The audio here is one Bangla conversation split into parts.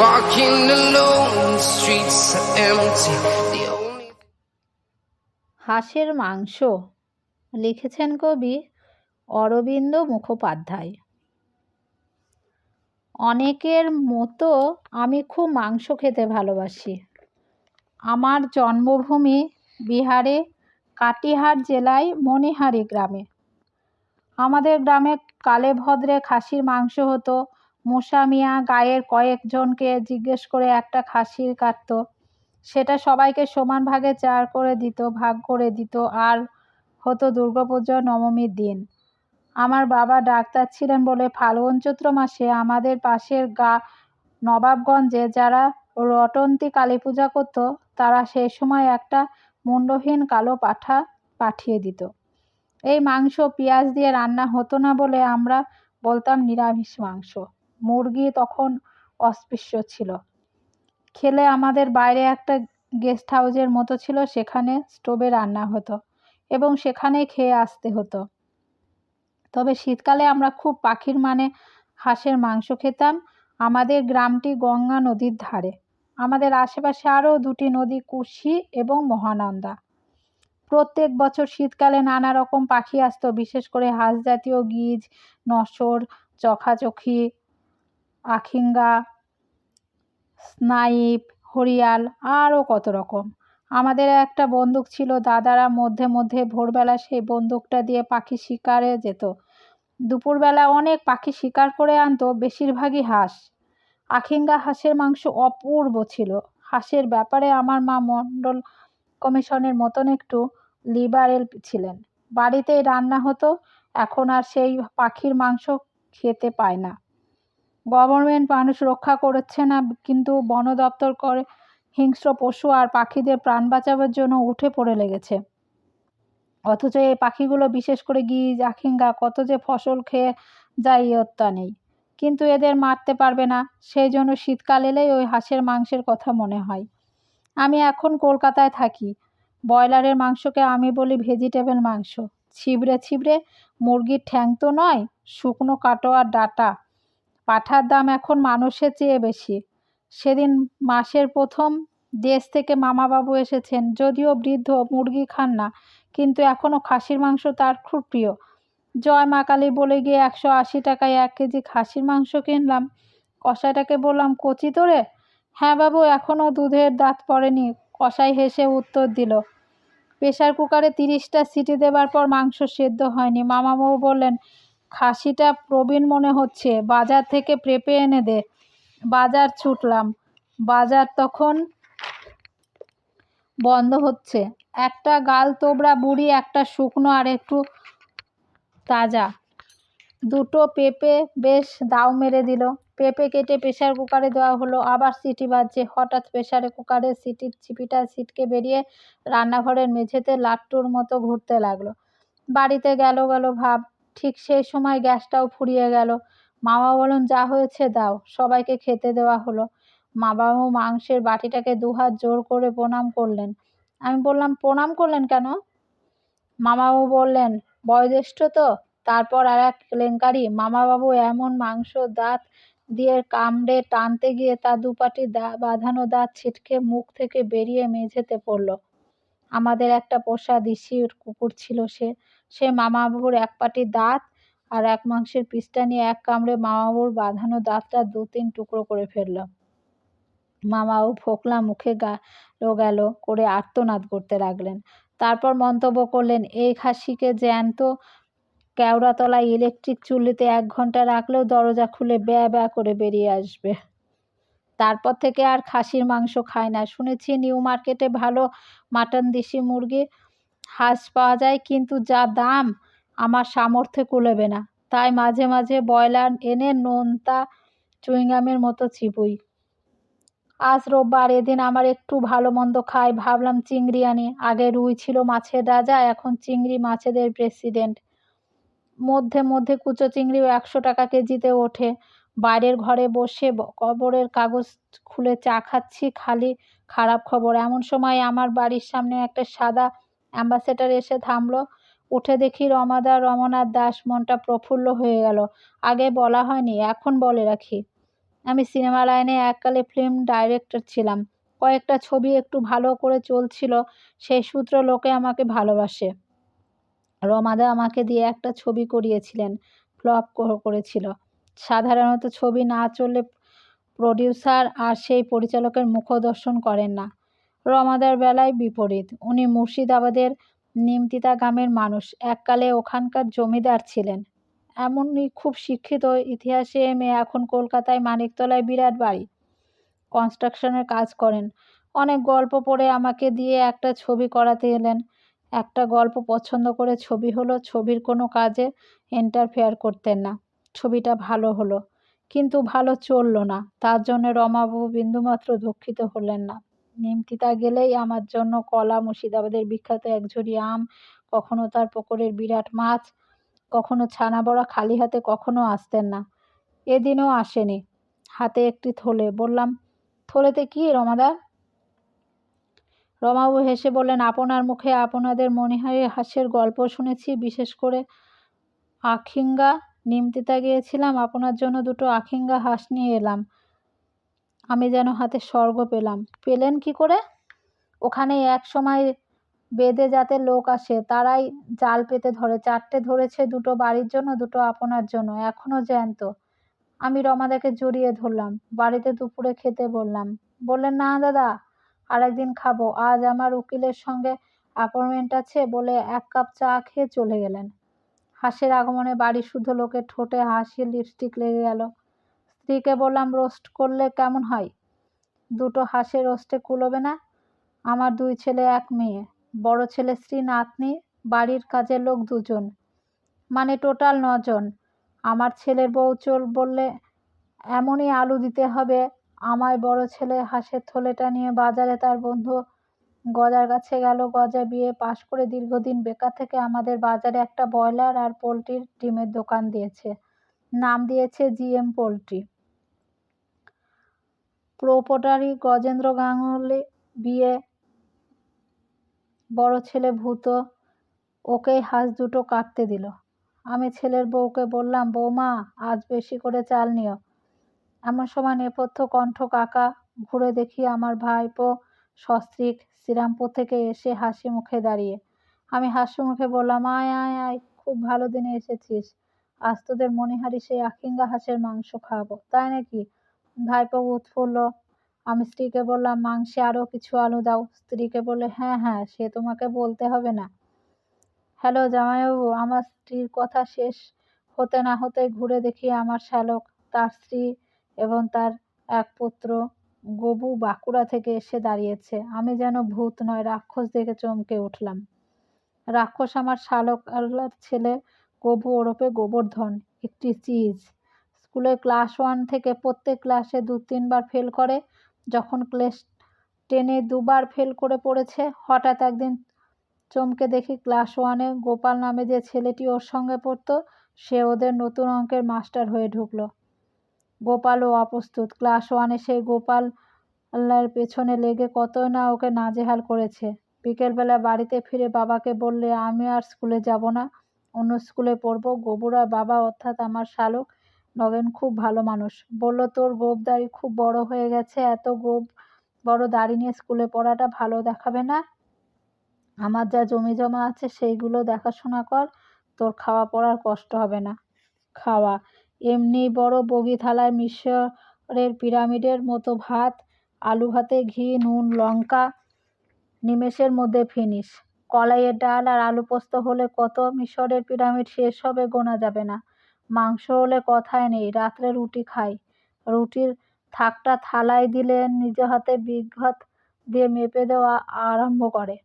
walking alone, the streets are empty. The only হাঁসের মাংস লিখেছেন কবি অরবিন্দ মুখোপাধ্যায়। অনেকের মতো আমি খুব মাংস খেতে ভালোবাসি। আমার জন্মভূমি বিহারে কাটিহার জেলায় মণিহারি গ্রামে। আমাদের গ্রামে কালে ভদ্রে খাসির মাংস হতো মশা মিয়া গায়ের কয়েকজনকে জিজ্ঞেস করে একটা খাসির কাটতো। সেটা সবাইকে সমান ভাগে চার করে দিত, ভাগ করে দিত। আর হতো দুর্গাপুজো, নবমীর দিন। আমার বাবা ডাক্তার ছিলেন বলে ফাল্গুন চৈত্র মাসে আমাদের পাশের গা নবাবগঞ্জে যারা রটন্তি কালী পূজা করতো, তারা সেই সময় একটা মুন্ডহীন কালো পাঠা পাঠিয়ে দিত। এই মাংস পেঁয়াজ দিয়ে রান্না হতো না বলে আমরা বলতাম নিরামিষ মাংস। মুরগি তখন অস্পৃশ্য ছিল। খেলে আমাদের বাইরে একটা গেস্ট হাউসের মতো ছিল, সেখানে স্টোভে রান্না হতো এবং সেখানেই খেয়ে আসতে হতো। তবে শীতকালে আমরা খুব পাখির মানে হাঁসের মাংস খেতাম। আমাদের গ্রামটি গঙ্গা নদীর ধারে। আমাদের আশেপাশে আরও দুটি নদী, কুশি এবং মহানন্দা। প্রত্যেক বছর শীতকালে নানা রকম পাখি আসতো, বিশেষ করে হাঁস জাতীয় গিজ, নসর, চখাচখি আখিঙ্গা, স্নাইপ, হরিয়াল, আরও কত রকম। আমাদের একটা বন্দুক ছিল, দাদারা মধ্যে মধ্যে ভোরবেলা সেই বন্দুকটা দিয়ে পাখি শিকারে যেত। দুপুরবেলা অনেক পাখি শিকার করে আনতো, বেশিরভাগই হাঁস। আখিঙ্গা হাঁসের মাংস অপূর্ব ছিল। হাঁসের ব্যাপারে আমার মা মণ্ডল কমিশনের মতন একটু লিবারেল ছিলেন। বাড়িতেই রান্না হতো, এখন আর সেই পাখির মাংস খেতে পায় না। গভর্নমেন্ট মানুষ রক্ষা করছে না, কিন্তু বন দপ্তর করে হিংস্র পশু আর পাখিদের প্রাণ বাঁচাবার জন্য উঠে পড়ে লেগেছে। অথচ এই পাখিগুলো বিশেষ করে গিজ, আখিঙ্গা, কত যে ফসল খেয়ে যায় ইয়ত্তা নেই। কিন্তু এদের মারতে পারবে না, সেই জন্য শীতকাল এলেই ওই হাঁসের মাংসের কথা মনে হয়। আমি এখন কলকাতায় থাকি, ব্রয়লারের মাংসকে আমি বলি ভেজিটেবল মাংস। ছিবড়ে ছিবড়ে, মুরগির ঠ্যাং তো নয়, শুকনো কাটোয়ার ডাটা। পাঠার দাম এখন মানুষের চেয়ে বেশি। সেদিন মাসের প্রথম দেশ থেকে মামাবাবু এসেছেন, যদিও বৃদ্ধ, মুরগি খান না, কিন্তু এখনও খাসির মাংস তার খুব প্রিয়। জয় মা কালী বলে গিয়ে একশো আশি টাকায় এক কেজি খাসির মাংস কিনলাম। কষাইটাকে বললাম, কচি তোরে? হ্যাঁ বাবু এখনও দুধের দাঁত পড়েনি। কষাই হেসে উত্তর দিল প্রেশার কুকারে তিরিশটা সিটি দেবার পর মাংস সেদ্ধ হয়নি। মামাবাবু বললেন খাসিটা প্রবীণ মনে হচ্ছে। বাজার থেকে পেঁপে এনে দে। বাজার ছুটলাম। বাজার তখন বন্ধ হচ্ছে। একটা গাল তোবড়া বুড়ি, একটা শুকনো আর একটু তাজা। দুটো পেঁপে বেশ দাও মেরে দিল। পেঁপে কেটে প্রেশার কুকারে দেওয়া হলো। আবার সিটি বাজছে। হঠাৎ প্রেশার কুকারের সিটির চিপিটা সিটকে বেরিয়ে রান্নাঘরের মেঝেতে লাট্টুর মতো ঘুরতে লাগল। বাড়িতে গেল গেল ভাব। ঠিক সেই সময় গ্যাসটাও ফুরিয়ে গেল। মামা বলুন, যা হয়েছে দাও। সবাইকে খেতে দেওয়া হলো। মা বাবু মাংসের বাটিটাকে দুহাত জোর করে প্রণাম করলেন। আমি বললাম, প্রণাম করলেন কেন? মামাবাবু বললেন, বয়োজ্যেষ্ঠ তো, তারপর আর এক কেলেঙ্কারি। মামাবাবু এমন মাংস দাঁত দিয়ে কামড়ে টানতে গিয়ে তার দুপাটি দা, বাঁধানো দাঁত ছিটকে মুখ থেকে বেরিয়ে মেঝেতে পড়ল। আমাদের একটা পোষা দিশির কুকুর ছিল সে। সে মামাবাবুর এক পাটি দাঁত আর এক মাংসের পিসটা নিয়ে এক কামড়ে মামাবাবুর বাঁধানো দাঁতটা দু তিন টুকরো করে ফেলল। মামাবাবু ফোকলা মুখে গেল গেল করে আর্তনাদ করতে লাগলেন। তারপর মন্তব্য করলেন, এই খাসিকে জ্যান্ত কেওড়াতলায় ইলেকট্রিক চুল্লিতে এক ঘণ্টা রাখলেও দরজা খুলে ব্যা ব্যা করে বেরিয়ে আসবে। তারপর থেকে আর খাসির মাংস খায় না। শুনেছি নিউ মার্কেটে ভালো মাটন দেশি মুরগি হাঁস পাওয়া যায় কিন্তু যা দাম আমার সামর্থ্যে কুলেবে না। তাই মাঝে মাঝে ব্রয়লার এনে নোনতা চুইংগামের মতো চিবুই। আজ রোববার এদিন আমার একটু ভালো মন্দ খাই, ভাবলাম চিংড়ি আনি। আগে রুই ছিল মাছের রাজা, এখন চিংড়ি মাছেদের প্রেসিডেন্ট। মধ্যে মধ্যে কুচো চিংড়িও একশো টাকা কেজিতে ওঠে। বাইরের ঘরে বসে খবরের কাগজ খুলে চা খাচ্ছি, খালি খারাপ খবর। এমন সময় আমার বাড়ির সামনে একটা সাদা অ্যাম্বাসেডার এসে থামলো। উঠে দেখি রমাদা রমনাথ দাস মনটা প্রফুল্ল হয়ে গেল। আগে বলা হয়নি, এখন বলে রাখি। আমি সিনেমা লাইনে এককালে ফিল্ম ডাইরেক্টর ছিলাম। কয়েকটা ছবি একটু ভালো করে চলছিল, সেই সূত্র লোকে আমাকে ভালোবাসে। রমাদা আমাকে দিয়ে একটা ছবি করিয়েছিলেন, ফ্লপ করেছিল। সাধারণত ছবি না চললে প্রডিউসার আর সেই পরিচালকের মুখদর্শন করেন না। রমাদার বেলায় বিপরীত। উনি মুর্শিদাবাদের নিমতিতা গ্রামের মানুষ। এককালে ওখানকার জমিদার ছিলেন। এমনই খুব শিক্ষিত ইতিহাসে এম এখন কলকাতায় মানিকতলায় বিরাট বাড়ি। কনস্ট্রাকশনের কাজ করেন। অনেক গল্প পড়ে আমাকে দিয়ে একটা ছবি করাতে এলেন। একটা গল্প পছন্দ করে ছবি হলো, ছবির কোনো কাজে ইন্টারফেয়ার করতেন না। ছবিটা ভালো হলো। কিন্তু ভালো চলল না। তার জন্য রমাবাবু বিন্দুমাত্র দুঃখিত হলেন না। নিমতিতা গেলেই আমার জন্য কলা মুর্শিদাবাদের বিখ্যাত একঝুড়ি আম, কখনো তার পুকুরের বিরাট মাছ, কখনো ছানা বড়া খালি হাতে কখনো আসতেন না। এদিনও আসেনি। হাতে একটি থলে। বললাম, থলেতে কি রমাদা? রমাবু হেসে বললেন, আপনার মুখে আপনাদের মনিহারি হাসের গল্প শুনেছি। বিশেষ করে আখিঙ্গা নিমতিতা গিয়েছিলাম। আপনার জন্য দুটো আখিঙ্গা হাঁস নিয়ে এলাম। আমি যেন হাতে স্বর্গ পেলাম। পেলেন কি করে? ওখানে এক সময় বেদে যাতে লোক আসে, তারাই জাল পেতে ধরে। চারটে ধরেছে দুটো বাড়ির জন্য, দুটো আপনার জন্য। এখনও জ্যান্ত। আমি রমাদাকে জড়িয়ে ধরলাম। বাড়িতে দুপুরে খেতে বললাম, বললেন, না দাদা আর একদিন খাব। আজ আমার উকিলের সঙ্গে অ্যাপয়েন্টমেন্ট আছে বলে এক কাপ চা খেয়ে চলে গেলেন। হাঁসের আগমনে বাড়ি শুদ্ধ লোকের ঠোঁটে হাসির লিপস্টিক লেগে গেল। স্ত্রীকে বললাম, রোস্ট করলে কেমন হয়? দুটো হাঁসের রোস্টে কুলোবে না। আমার দুই ছেলে, এক মেয়ে। বড় ছেলে স্ত্রী, নাতনি। বাড়ির কাজের লোক দুজন। মানে টোটাল নজন। আমার ছেলের বউ চোর বললে এমনই আলু দিতে হবে। আমায় বড় ছেলে হাঁসের থলেটা নিয়ে বাজারে তার বন্ধু গজার কাছে গেল। গজা বিয়ে পাশ করে দীর্ঘদিন বেকার থেকে আমাদের বাজারে একটা ব্রয়লার আর পোলট্রির ডিমের দোকান দিয়েছে। নাম দিয়েছে GM poultry. Proprietary Gajendra Ganguly বিয়ে, বড় ছেলে ভূত ওকেই হাঁস দুটো কাটতে দিল। আমি ছেলের বউকে বললাম, বৌমা, আজ বেশি করে চাল নিও। এমন সময় নেপথ্য কণ্ঠ, কাকা, ঘুরে দেখি আমার ভাইপো সস্ত্রীক শ্রীরামপুর থেকে এসে হাসি মুখে দাঁড়িয়ে। আমি হাসি মুখে বললাম, আয় আয় আয়, খুব ভালো দিনে এসেছিস। আজ তোদের মনিহারি সেই আখিঙ্গা হাঁসের মাংস খাওয়াবো, তাই নাকি? ভাইপো উৎফুল্ল আমি স্ত্রীকে বললাম, মাংসে আরও কিছু আলু দাও। স্ত্রীকে বললে হ্যাঁ হ্যাঁ সে তোমাকে বলতে হবে না। হ্যালো জামাইবাবু, আমার স্ত্রীর কথা শেষ হতে না হতে ঘুরে দেখি আমার শ্যালক, তার স্ত্রী এবং তার এক পুত্র গবু বাঁকুড়া থেকে এসে দাঁড়িয়েছে। আমি যেন ভূত নয়, রাক্ষস দেখে চমকে উঠলাম। রাক্ষস আমার শালক আল্লার ছেলে গবু ওরপে গোবর্ধন, একটি চিজ। স্কুলে ক্লাস ওয়ান থেকে প্রত্যেক ক্লাসে দু তিনবার ফেল করে। যখন ক্লাস টেনে দুবার ফেল করে পড়েছে, হঠাৎ একদিন চমকে দেখি ক্লাস ওয়ানে গোপাল নামে যে ছেলেটি ওর সঙ্গে পড়তো, সে ওদের নতুন অঙ্কের মাস্টার হয়ে ঢুকলো। গোপালও অপ্রস্তুত। ক্লাস ওয়ানে সেই গোপাল আল্লাহর পেছনে লেগে কত না ওকে নাজেহাল করেছে। বিকেলবেলা বাড়িতে ফিরে বাবাকে বললে, আমি আর স্কুলে যাব না, অন্য স্কুলে পড়ব। গোবুরা বাবা অর্থাৎ আমার শালক নগেন খুব ভালো মানুষ। বলল, তোর গোপ দাড়ি খুব বড় হয়ে গেছে, এত গোপ বড় দাড়ি নিয়ে স্কুলে পড়াটা ভালো দেখাবে না? আমার যা জমি জমা আছে সেইগুলো দেখাশোনা কর, তোর খাওয়া পড়ার কষ্ট হবে না। খাওয়া। এমনি বড় বগি থালায় মিশরের পিরামিডের মতো ভাত, আলু ভাতে ঘি, নুন, লঙ্কা, নিমেষের মধ্যে ফিনিশ। কলাইয়ের ডাল আর আলু পোস্ত হলে কত মিশরের পিরামিড শেষ হবে গোনা যাবে না। মাংস হলে কথাই নেই, রাত্রে রুটি খাই। রুটির থাকটা থালায় দিলে নিজ হাতে বিঘত দিয়ে মেপে দেওয়া আরম্ভ করে।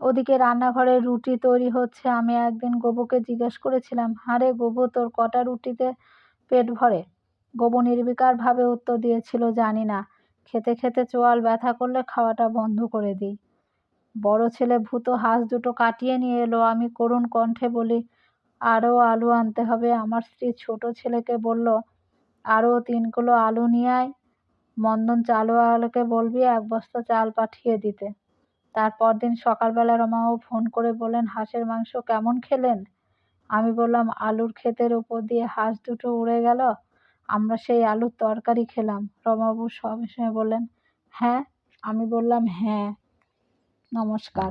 ওদিকে রান্নাঘরে রুটি তৈরি হচ্ছে। আমি একদিন গোবুকে জিজ্ঞেস করেছিলাম, হারে গোবু, তোর কটা রুটিতে পেট ভরে? গবু নির্বিকারভাবে উত্তর দিয়েছিল, জানি না। খেতে খেতে চোয়াল ব্যথা করলে খাওয়াটা বন্ধ করে দিই। বড় ছেলে ভূত, হাঁস দুটো কাটিয়ে নিয়ে এলো। আমি করুণ কণ্ঠে বলি আরও আলু আনতে হবে। আমার স্ত্রী ছোট ছেলেকে বলল আরও তিন কিলো আলু নিয়ে আয়। মন্দন চালওয়ালাকে বলবি এক বস্তা চাল পাঠিয়ে দিতে। তারপর দিন সকালবেলা রমাবাবু ফোন করে বললেন, হাঁসের মাংস কেমন খেলেন? আমি বললাম, আলুর ক্ষেতের উপর দিয়ে হাঁস দুটো উড়ে গেল, আমরা সেই আলুর তরকারি খেলাম। রমাবাবু সঙ্গে সঙ্গে বললেন হ্যাঁ? আমি বললাম হ্যাঁ নমস্কার।